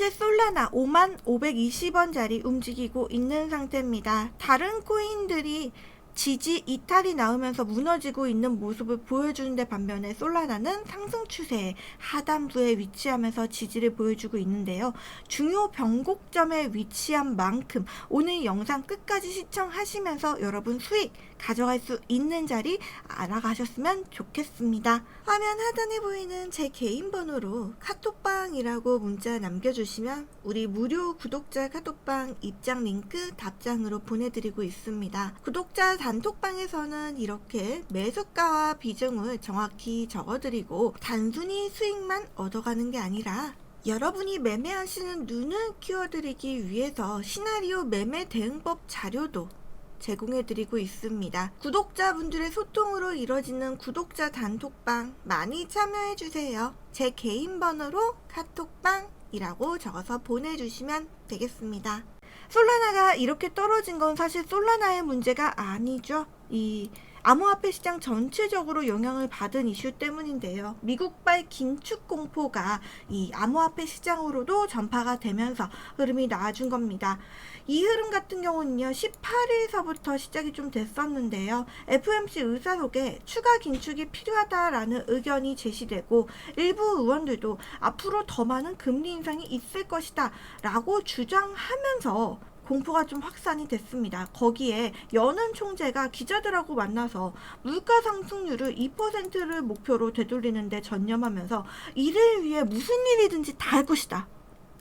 현재 솔라나 5만 520원짜리 움직이고 있는 상태입니다. 다른 코인들이 지지 이탈이 나오면서 무너지고 있는 모습을 보여주는데 반면에 솔라나는 상승 추세의 하단부에 위치하면서 지지를 보여주고 있는데요. 중요 변곡점에 위치한 만큼 오늘 영상 끝까지 시청하시면서 여러분 수익 가져갈 수 있는 자리 알아가셨으면 좋겠습니다. 화면 하단에 보이는 제 개인 번호로 카톡방이라고 문자 남겨주시면 우리 무료 구독자 카톡방 입장 링크 답장으로 보내드리고 있습니다. 구독자 단톡방에서는 이렇게 매수가와 비중을 정확히 적어드리고 단순히 수익만 얻어가는 게 아니라 여러분이 매매하시는 눈을 키워드리기 위해서 시나리오 매매 대응법 자료도 제공해드리고 있습니다. 구독자분들의 소통으로 이뤄지는 구독자 단톡방 많이 참여해주세요. 제 개인 번호로 카톡방이라고 적어서 보내주시면 되겠습니다. 솔라나가 이렇게 떨어진 건 사실 솔라나의 문제가 아니죠. 이 암호화폐 시장 전체적으로 영향을 받은 이슈 때문인데요. 미국발 긴축 공포가 이 암호화폐 시장으로도 전파가 되면서 흐름이 나아준 겁니다. 이 흐름 같은 경우는요, 18일서부터 시작이 좀 됐었는데요. FMC 의사록에 추가 긴축이 필요하다라는 의견이 제시되고 일부 의원들도 앞으로 더 많은 금리 인상이 있을 것이다 라고 주장하면서 공포가 좀 확산이 됐습니다. 거기에 연은 총재가 기자들하고 만나서 물가 상승률을 2%를 목표로 되돌리는데 전념하면서 이를 위해 무슨 일이든지 다 할 것이다.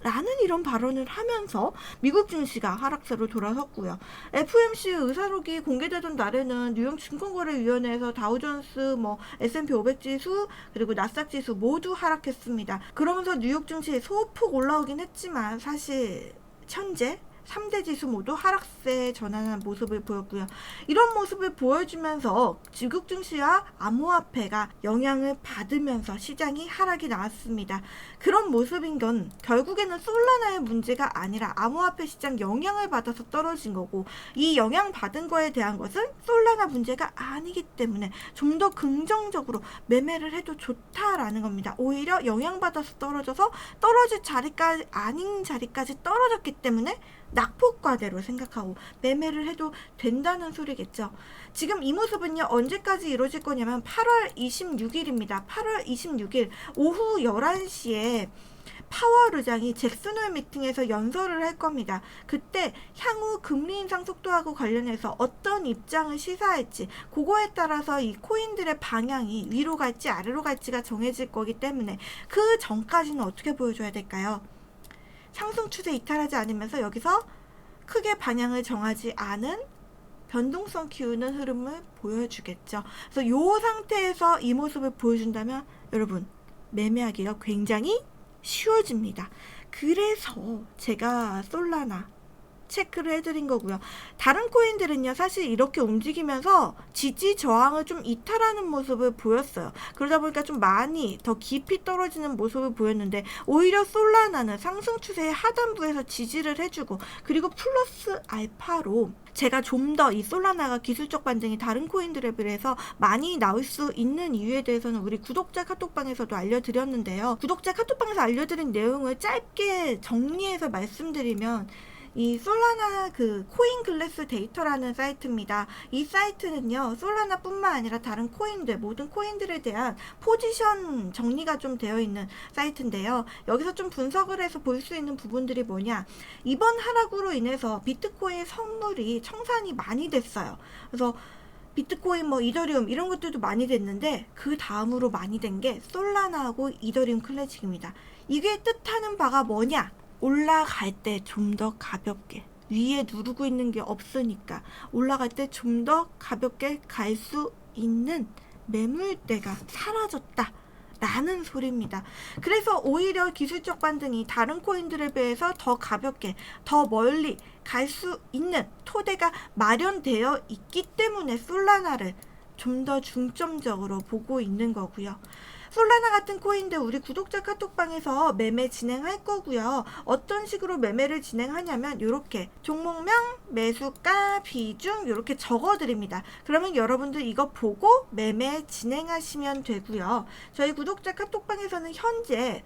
라는 이런 발언을 하면서 미국 증시가 하락세로 돌아섰고요. FMC 의사록이 공개되던 날에는 뉴욕 증권거래위원회에서 다우존스, 뭐 S&P 500 지수 그리고 나스닥 지수 모두 하락했습니다. 그러면서 뉴욕 증시 소폭 올라오긴 했지만 사실 현재 3대 지수 모두 하락세에 전환한 모습을 보였고요. 이런 모습을 보여주면서 지국 증시와 암호화폐가 영향을 받으면서 시장이 하락이 나왔습니다. 그런 모습인 건 결국에는 솔라나의 문제가 아니라 암호화폐 시장 영향을 받아서 떨어진 거고 이 영향 받은 거에 대한 것은 솔라나 문제가 아니기 때문에 좀 더 긍정적으로 매매를 해도 좋다라는 겁니다. 오히려 영향받아서 떨어져서 떨어질 자리까지 아닌 자리까지 떨어졌기 때문에 낙폭과대로 생각하고 매매를 해도 된다는 소리겠죠. 지금 이 모습은요, 언제까지 이루어질 거냐면 8월 26일입니다. 8월 26일 오후 11시에 파월 의장이 잭슨홀 미팅에서 연설을 할 겁니다. 그때 향후 금리 인상 속도하고 관련해서 어떤 입장을 시사할지 그거에 따라서 이 코인들의 방향이 위로 갈지 아래로 갈지가 정해질 거기 때문에 그 전까지는 어떻게 보여줘야 될까요? 상승 추세 이탈하지 않으면서 여기서 크게 방향을 정하지 않은 변동성 키우는 흐름을 보여주겠죠. 그래서 이 상태에서 이 모습을 보여준다면 여러분 매매하기가 굉장히 쉬워집니다. 그래서 제가 솔라나 체크를 해드린 거고요. 다른 코인들은요, 사실 이렇게 움직이면서 지지 저항을 좀 이탈하는 모습을 보였어요. 그러다 보니까 좀 많이 더 깊이 떨어지는 모습을 보였는데, 오히려 솔라나는 상승 추세의 하단부에서 지지를 해주고, 그리고 플러스 알파로 제가 좀 더 이 솔라나가 기술적 반등이 다른 코인들에 비해서 많이 나올 수 있는 이유에 대해서는 우리 구독자 카톡방에서도 알려드렸는데요. 구독자 카톡방에서 알려드린 내용을 짧게 정리해서 말씀드리면, 이 솔라나 그 코인 글래스 데이터라는 사이트입니다. 이 사이트는요, 솔라나뿐만 아니라 다른 코인들, 모든 코인들에 대한 포지션 정리가 좀 되어 있는 사이트인데요. 여기서 좀 분석을 해서 볼 수 있는 부분들이 뭐냐. 이번 하락으로 인해서 비트코인 선물이 청산이 많이 됐어요. 그래서 비트코인 뭐 이더리움 이런 것들도 많이 됐는데 그 다음으로 많이 된 게 솔라나하고 이더리움 클래식입니다. 이게 뜻하는 바가 뭐냐? 올라갈 때 좀 더 가볍게 위에 누르고 있는 게 없으니까 올라갈 때 좀 더 가볍게 갈 수 있는 매물대가 사라졌다. 라는 소리입니다. 그래서 오히려 기술적 반등이 다른 코인들에 비해서 더 가볍게, 더 멀리 갈 수 있는 토대가 마련되어 있기 때문에 솔라나를 좀 더 중점적으로 보고 있는 거고요. 솔라나 같은 코인들 우리 구독자 카톡방에서 매매 진행할 거고요. 어떤 식으로 매매를 진행하냐면 이렇게 종목명, 매수가, 비중 이렇게 적어드립니다. 그러면 여러분들 이거 보고 매매 진행하시면 되고요. 저희 구독자 카톡방에서는 현재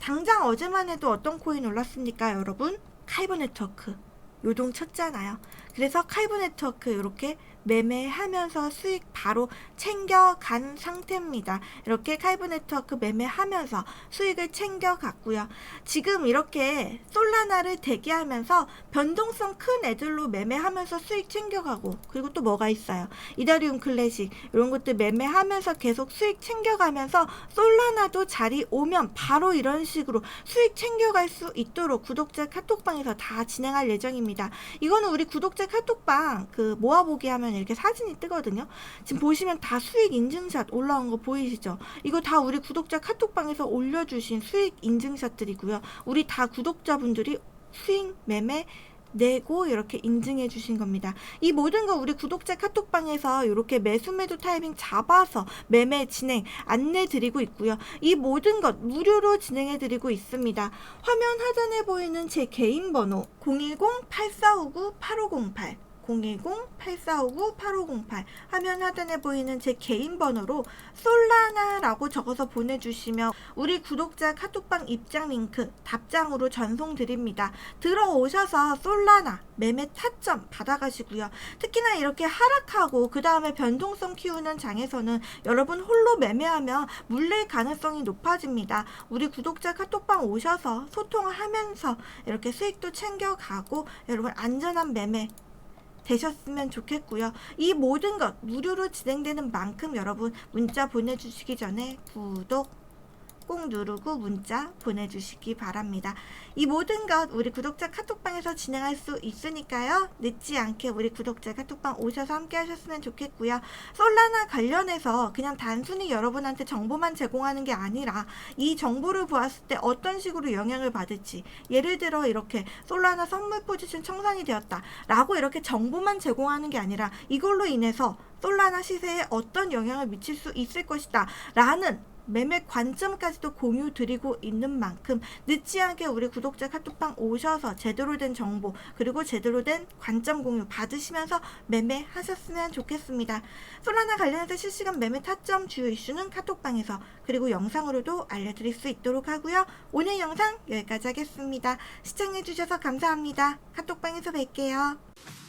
당장 어제만 해도 어떤 코인 올랐습니까, 여러분? 카이버 네트워크 요동 쳤잖아요. 그래서 카이버 네트워크 이렇게 매매하면서 수익 바로 챙겨간 상태입니다. 이렇게 카이브 네트워크 매매하면서 수익을 챙겨갔고요. 지금 이렇게 솔라나를 대기하면서 변동성 큰 애들로 매매하면서 수익 챙겨가고 그리고 또 뭐가 있어요? 이더리움 클래식 이런 것들 매매하면서 계속 수익 챙겨가면서 솔라나도 자리 오면 바로 이런 식으로 수익 챙겨갈 수 있도록 구독자 카톡방에서 다 진행할 예정입니다. 이거는 우리 구독자 카톡방 그 모아보기 하면 이렇게 사진이 뜨거든요. 지금 보시면 다 수익 인증샷 올라온 거 보이시죠? 이거 다 우리 구독자 카톡방에서 올려주신 수익 인증샷들이고요. 우리 다 구독자분들이 수익 매매 내고 이렇게 인증해 주신 겁니다. 이 모든 거 우리 구독자 카톡방에서 이렇게 매수 매도 타이밍 잡아서 매매 진행 안내 드리고 있고요. 이 모든 것 무료로 진행해 드리고 있습니다. 화면 하단에 보이는 제 개인 번호 010-8459-8508 010-8459-8508 화면 하단에 보이는 제 개인 번호로 솔라나라고 적어서 보내주시면 우리 구독자 카톡방 입장 링크 답장으로 전송 드립니다. 들어오셔서 솔라나 매매 타점 받아가시고요. 특히나 이렇게 하락하고 그 다음에 변동성 키우는 장에서는 여러분 홀로 매매하면 물릴 가능성이 높아집니다. 우리 구독자 카톡방 오셔서 소통을 하면서 이렇게 수익도 챙겨가고 여러분 안전한 매매 되셨으면 좋겠고요. 이 모든 것 무료로 진행되는 만큼 여러분 문자 보내주시기 전에 구독 꼭 누르고 문자 보내주시기 바랍니다. 이 모든 것 우리 구독자 카톡방에서 진행할 수 있으니까요. 늦지 않게 우리 구독자 카톡방 오셔서 함께 하셨으면 좋겠고요. 솔라나 관련해서 그냥 단순히 여러분한테 정보만 제공하는 게 아니라 이 정보를 보았을 때 어떤 식으로 영향을 받을지 예를 들어 이렇게 솔라나 선물 포지션 청산이 되었다 라고 이렇게 정보만 제공하는 게 아니라 이걸로 인해서 솔라나 시세에 어떤 영향을 미칠 수 있을 것이다 라는 매매 관점까지도 공유 드리고 있는 만큼 늦지 않게 우리 구독자 카톡방 오셔서 제대로 된 정보 그리고 제대로 된 관점 공유 받으시면서 매매하셨으면 좋겠습니다. 솔라나 관련해서 실시간 매매 타점 주요 이슈는 카톡방에서 그리고 영상으로도 알려드릴 수 있도록 하고요. 오늘 영상 여기까지 하겠습니다. 시청해주셔서 감사합니다. 카톡방에서 뵐게요.